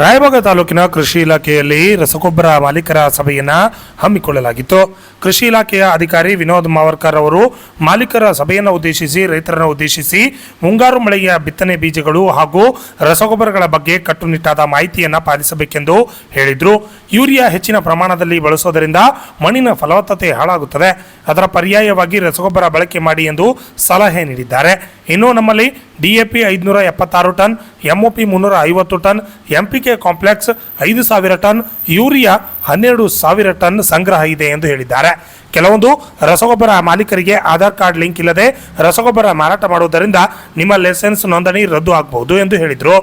ರಾಯಬಾಗ ತಾಲೂಕಿನ ಕೃಷಿ ಇಲಾಖೆಯಲ್ಲಿ ರಸಗೊಬ್ಬರ ಮಾಲೀಕರ ಸಭೆಯನ್ನ ಹಮ್ಮಿಕೊಳ್ಳಲಾಗಿತ್ತು. ಕೃಷಿ ಇಲಾಖೆಯ ಅಧಿಕಾರಿ ವಿನೋದ್ ಮಾವರ್ಕರ್ ಅವರು ಮಾಲೀಕರ ಸಭೆಯನ್ನು ಉದ್ದೇಶಿಸಿ, ರೈತರನ್ನು ಉದ್ದೇಶಿಸಿ ಮುಂಗಾರು ಮಳೆಯ ಬಿತ್ತನೆ ಬೀಜಗಳು ಹಾಗೂ ರಸಗೊಬ್ಬರಗಳ ಬಗ್ಗೆ ಕಟ್ಟುನಿಟ್ಟಾದ ಮಾಹಿತಿಯನ್ನ ಪಾಲಿಸಬೇಕೆಂದು ಹೇಳಿದರು. ಯೂರಿಯಾ ಹೆಚ್ಚಿನ ಪ್ರಮಾಣದಲ್ಲಿ ಬಳಸೋದರಿಂದ ಮಣ್ಣಿನ ಫಲವತ್ತತೆ ಹಾಳಾಗುತ್ತದೆ. ಅದರ ಪರ್ಯಾಯವಾಗಿ ರಸಗೊಬ್ಬರ ಬಳಕೆ ಮಾಡಿ ಎಂದು ಸಲಹೆ ನೀಡಿದ್ದಾರೆ. ಇನ್ನು ನಮ್ಮಲ್ಲಿ ಡಿಎಪಿ ಐದುನೂರ ಎಪ್ಪತ್ತಾರು ಟನ್, ಎಂಒಪಿ ಮುನ್ನೂರ ಐವತ್ತು ಟನ್, ಎಂಪಿಕೆ ಕಾಂಪ್ಲೆಕ್ಸ್ ಐದು ಸಾವಿರ ಟನ್, ಯೂರಿಯಾ ಹನ್ನೆರಡು ಸಾವಿರ ಟನ್ ಸಂಗ್ರಹ ಇದೆ ಎಂದು ಹೇಳಿದ್ದಾರೆ. ಕೆಲವೊಂದು ರಸಗೊಬ್ಬರ ಮಾಲೀಕರಿಗೆ ಆಧಾರ್ ಕಾರ್ಡ್ ಲಿಂಕ್ ಇಲ್ಲದೆ ರಸಗೊಬ್ಬರ ಮಾರಾಟ ಮಾಡುವುದರಿಂದ ನಿಮ್ಮ ಲೈಸೆನ್ಸ್ ನೋಂದಣಿ ರದ್ದು ಆಗಬಹುದು ಎಂದು ಹೇಳಿದರು.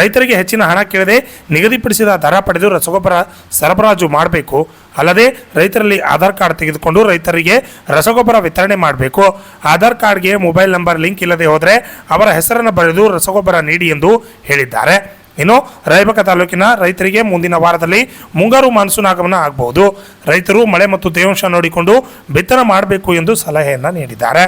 ರೈತರಿಗೆ ಹೆಚ್ಚಿನ ಹಣ ಕೇಳದೆ ನಿಗದಿಪಡಿಸಿದ ದರ ಪಡೆದು ರಸಗೊಬ್ಬರ ಸರಬರಾಜು ಮಾಡಬೇಕು. ಅಲ್ಲದೆ ರೈತರಲ್ಲಿ ಆಧಾರ್ ಕಾರ್ಡ್ ತೆಗೆದುಕೊಂಡು ರೈತರಿಗೆ ರಸಗೊಬ್ಬರ ವಿತರಣೆ ಮಾಡಬೇಕು. ಆಧಾರ್ ಕಾರ್ಡ್ಗೆ ಮೊಬೈಲ್ ನಂಬರ್, ಲಿಂಕ್ ಇಲ್ಲದೆ ಹೋದರೆ ಅವರ ಹೆಸರನ್ನು ಬರೆದು ರಸಗೊಬ್ಬರ ನೀಡಿ ಎಂದು ಹೇಳಿದ್ದಾರೆ. ಇನ್ನು ರಾಯಬಾಗ ತಾಲೂಕಿನ ರೈತರಿಗೆ ಮುಂದಿನ ವಾರದಲ್ಲಿ ಮುಂಗಾರು ಮಾನ್ಸೂನ್ ಆಗಮನ ಆಗಬಹುದು ರೈತರು ಮಳೆ ಮತ್ತು ತೇವಾಂಶ ನೋಡಿಕೊಂಡು ಬಿತ್ತನೆ ಮಾಡಬೇಕು ಎಂದು ಸಲಹೆಯನ್ನು ನೀಡಿದ್ದಾರೆ.